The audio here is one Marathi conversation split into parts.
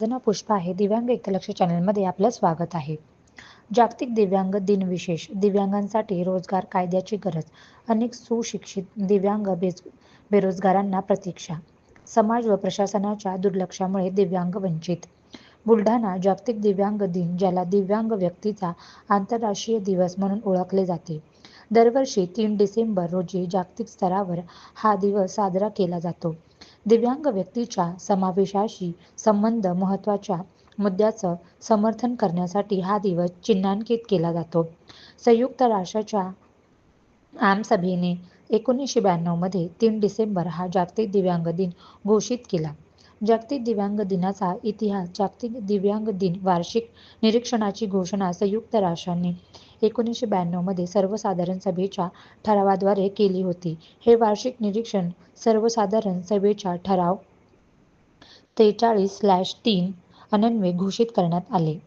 वंदना पुष्पा आहे दिव्यांग एकलक्ष चॅनलमध्ये आपलं स्वागत आहे. जागतिक दिव्यांग दिन विशेष दिव्यांगांसाठी रोजगार कायद्याची गरज अनेक सुशिक्षित दिव्यांग बेज बेरोजगारांना प्रतीक्षा समाज व प्रशासनाच्या दुर्लक्षामुळे दिव्यांग वंचित. बुलढाणा जागतिक दिव्यांग दिन ज्याला दिव्यांग व्यक्तीचा आंतरराष्ट्रीय दिवस म्हणून ओळखले जाते. दरवर्षी तीन डिसेंबर रोजी जागतिक स्तरावर हा दिवस साजरा केला जातो. दिव्यांग व्यक्तीच्या समावेशाशी संबंध महत्त्वाच्या मुद्द्याचं समर्थन करण्यासाठी हा दिवस चिन्हांकित केला जातो. संयुक्त राष्ट्राच्या आमसभेने एकोणीसशे ब्याण्णवमध्ये तीन डिसेंबर हा जागतिक दिव्यांग दिन घोषित केला. जागतिक दिव्यांग दिनाचा इतिहास जागतिक दिव्यांग दिन वार्षिक निरीक्षणाची घोषणा संयुक्त राष्ट्रांनी एकोणीसशे ब्याण्णवमध्ये सर्वसाधारण सभेच्या ठरावाद्वारे केली होती. हे वार्षिक निरीक्षण सर्वसाधारण सभेच्या ठराव त्रेचाळीस स्लॅश तीन अन्वये घोषित करण्यात आले.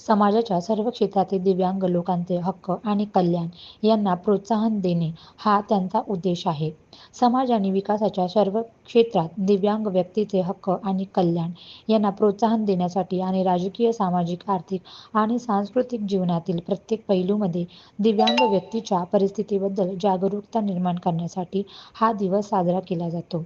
समाजाच्या सर्व क्षेत्रातील दिव्यांग लोकांचे हक्क आणि कल्याण यांना प्रोत्साहन देणे हा त्यांचा उद्देश आहे. समाज आणि विकासाच्या सर्व क्षेत्रात दिव्यांग व्यक्तीचे हक्क आणि कल्याण यांना प्रोत्साहन देण्यासाठी आणि राजकीय सामाजिक आर्थिक आणि सांस्कृतिक जीवनातील प्रत्येक पैलूमध्ये दिव्यांग व्यक्तीच्या परिस्थितीबद्दल जागरूकता निर्माण करण्यासाठी हा दिवस साजरा केला जातो.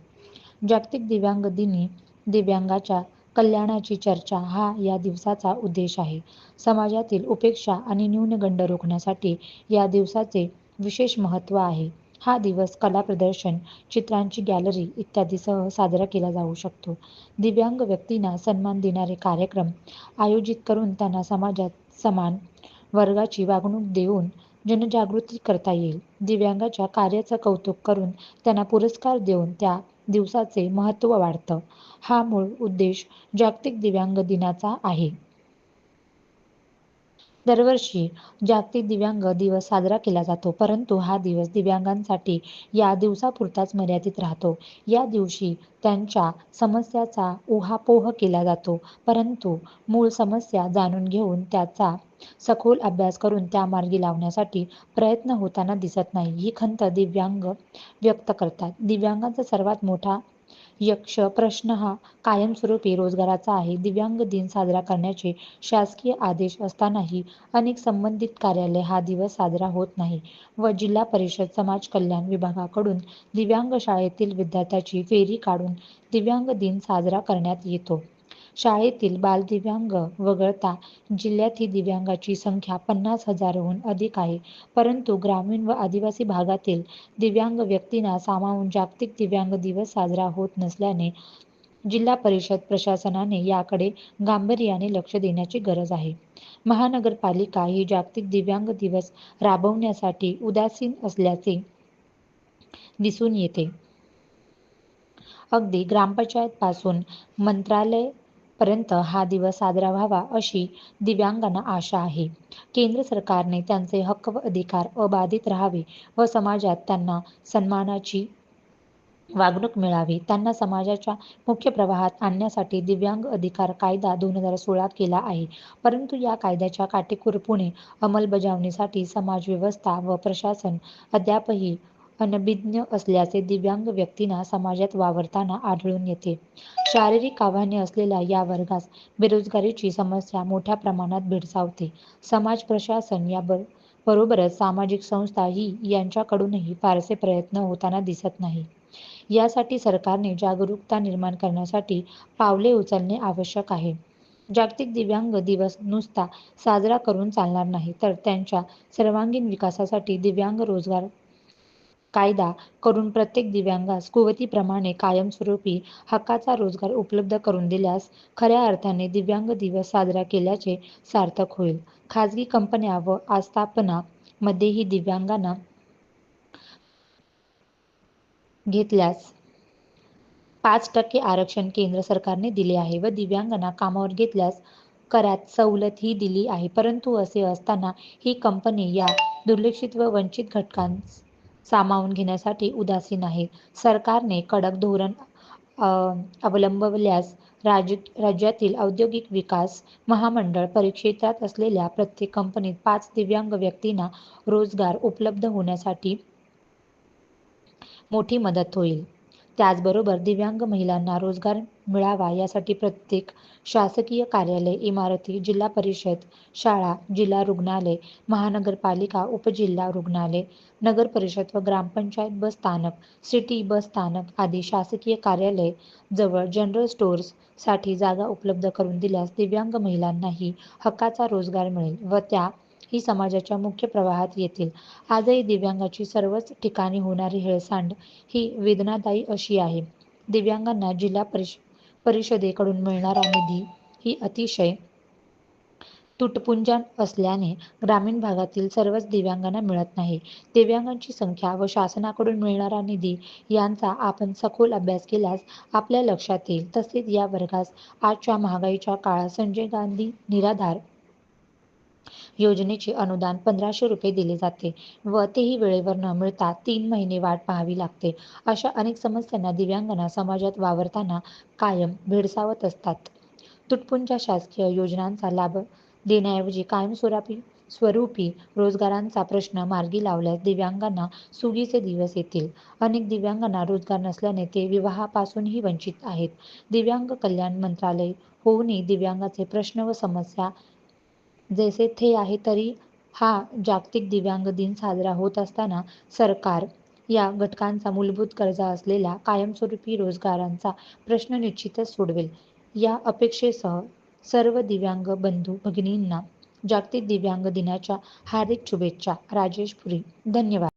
जागतिक दिव्यांग दिनी दिव्यांगाच्या कल्याणाची चर्चा हा या दिवसाचा उद्देश आहे. समाजातील उपेक्षा आणि न्यूनगंड रोखण्यासाठी या दिवसाचे विशेष महत्त्व आहे. हा दिवस कला प्रदर्शन चित्रांची गॅलरी इत्यादीसह साजरा केला जाऊ शकतो. दिव्यांग व्यक्तींना सन्मान देणारे कार्यक्रम आयोजित करून त्यांना समाजात समान वर्गाची वागणूक देऊन जनजागृती करता येईल. दिव्यांगाच्या कार्याचं कौतुक करून त्यांना पुरस्कार देऊन त्या दिवसाचे महत्त्व वाढतं. हा मूळ उद्देश जागतिक दिव्यांग दिनाचा आहे. दरवर्षी जागतिक दिव्यांग दिवस साजरा केला जातो परंतु हा दिवस दिव्यांगांसाठी या दिवसापुरताच मर्यादित राहतो. या दिवशी त्यांच्या समस्याचा उहापोह केला जातो परंतु मूळ समस्या जाणून घेऊन त्याचा सखोल अभ्यास करून त्या मार्गी लावण्यासाठी प्रयत्न होताना दिसत नाही. ही खंत दिव्यांग व्यक्त करतात. दिव्यांगांचा सर्वात मोठा यक्ष प्रश्न हा कायमस्वरूपी रोजगाराचा आहे. दिव्यांग दिन साजरा करण्याचे शासकीय आदेश असतानाही अनेक संबंधित कार्यालय हा दिवस साजरा होत नाही व जिल्हा परिषद समाज कल्याण विभागाकडून दिव्यांग शाळेतील विद्यार्थ्याची फेरी काढून दिव्यांग दिन साजरा करण्यात येतो. शाळेतील बालदिव्यांग वगळता जिल्ह्यात ही दिव्यांगाची संख्या पन्नास हजारहून अधिक आहे. परंतु ग्रामीण व आदिवासी भागातील दिव्यांग व्यक्तींना सामावून जागतिक दिव्यांग दिवस साजरा होत नसल्याने जिल्हा परिषद प्रशासनाने याकडे गांभीर्याने लक्ष देण्याची गरज आहे. महानगरपालिका ही जागतिक दिव्यांग दिवस राबवण्यासाठी उदासीन असल्याचे दिसून येते. अगदी ग्रामपंचायत पासून मंत्रालय पर्यंत हा दिवस साजरा व्हावा अशी दिव्यांगांना आशा आहे. केंद्र सरकारने त्यांचे हक्क व अधिकार अबाधित राहावे व समाजात त्यांना सन्मानाची वागणूक मिळावी. त्यांना समाजाच्या मुख्य प्रवाहात आणण्यासाठी दिव्यांग अधिकार कायदा दोन हजार सोळा केला आहे. परंतु या कायद्याच्या काटेकोरपणे अंमलबजावणीसाठी समाजव्यवस्था व प्रशासन अद्यापही अनभिज्ञ असल्याचे दिव्यांग व्यक्तींना समाजात वावरताना आढळून येते. शारीरिक आव्हाने असलेल्या या वर्गास बेरोजगारीची समस्या मोठ्या प्रमाणात भेडसावते. समाज प्रशासन या बरोबरच सामाजिक संस्था ही यांच्याकडूनही फारसे प्रयत्न होताना दिसत नाही. यासाठी सरकारने जागरूकता निर्माण करण्यासाठी पावले उचलणे आवश्यक आहे. जागतिक दिव्यांग दिवस नुसता साजरा करून चालणार नाही तर त्यांच्या सर्वांगीण विकासासाठी दिव्यांग रोजगार कायदा करून प्रत्येक दिव्यांगास कुवतीप्रमाणे कायमस्वरूपी हक्काचा रोजगार उपलब्ध करून दिल्यास खऱ्या अर्थाने दिव्यांग दिवस साजरा केल्याचे सार्थक होईल. खाजगी कंपन्या व आस्थापना मध्येही दिव्यांगांना घेतल्यास पाच टक्के आरक्षण केंद्र सरकारने दिले आहे व दिव्यांगांना कामावर घेतल्यास करात सवलत ही दिली आहे. परंतु असे असताना ही कंपनी या दुर्लक्षित व वंचित घटकांस सामावून घेण्यासाठी उदासीन आहे. सरकारने कडक धोरण अवलंबल्यास राज्य राज्यातील औद्योगिक विकास महामंडळ परिक्षेत्रात असलेल्या प्रत्येक कंपनीत पाच दिव्यांग व्यक्तींना रोजगार उपलब्ध होण्यासाठी मोठी मदत होईल. त्याचबरोबर दिव्यांग महिलांना रोजगार मिळावा यासाठी प्रत्येक शासकीय कार्यालय इमारती जिल्हा परिषद शाळा जिल्हा रुग्णालय महानगरपालिका उपजिल्हा रुग्णालय नगर परिषद व ग्रामपंचायत बस स्थानक सिटी बस स्थानक आदी शासकीय कार्यालय जवळ जनरल स्टोअर्ससाठी जागा उपलब्ध करून दिल्यास दिव्यांग महिलांनाही हक्काचा रोजगार मिळेल व त्या ही समाजाच्या मुख्य प्रवाहात येतील. आजही दिव्यांगाची सर्वच ठिकाणी होणारी हेळसांड ही वेदनादायी अशी आहे. दिव्यांगांना जिल्हा परिष परिषदेकडून मिळणारा निधी ही अतिशय तुटपुंजन असल्याने ग्रामीण भागातील सर्वच दिव्यांगांना मिळत नाही. दिव्यांगांची संख्या व शासनाकडून मिळणारा निधी यांचा आपण सखोल अभ्यास केल्यास आपल्या लक्षात येईल. तसेच या वर्गास आजच्या महागाईच्या काळात संजय गांधी निराधार योजनेचे अनुदान पंधराशे रुपये दिले जाते व तेही वेळेवर न मिळता तीन महिने वाट पाहावी लागते. अशा अनेक समस्यांना दिव्यांगना समाजात वावरताना कायम भेडसावत असतात. तुटपुंच्या शासकीय योजनांचा लाभ देण्याऐवजी कायमस्वरूपी स्वरूपी रोजगारांचा प्रश्न मार्गी लावल्यास दिव्यांगांना सुगीचे दिवस येतील. अनेक दिव्यांगांना रोजगार नसल्याने ते विवाहापासूनही वंचित आहेत. दिव्यांग कल्याण मंत्रालय होऊनही दिव्यांगाचे प्रश्न व समस्या जैसे थे आहे तरी हा जागतिक दिव्यांग दिन साजरा होत असताना सरकार या घटकांचा मूलभूत गरजा असलेल्या कायमस्वरूपी रोजगारांचा प्रश्न निश्चितच सोडवेल. या अपेक्षेसह सर्व दिव्यांग बंधू भगिनींना जागतिक दिव्यांग दिनाच्या हार्दिक शुभेच्छा. राजेश पुरी धन्यवाद.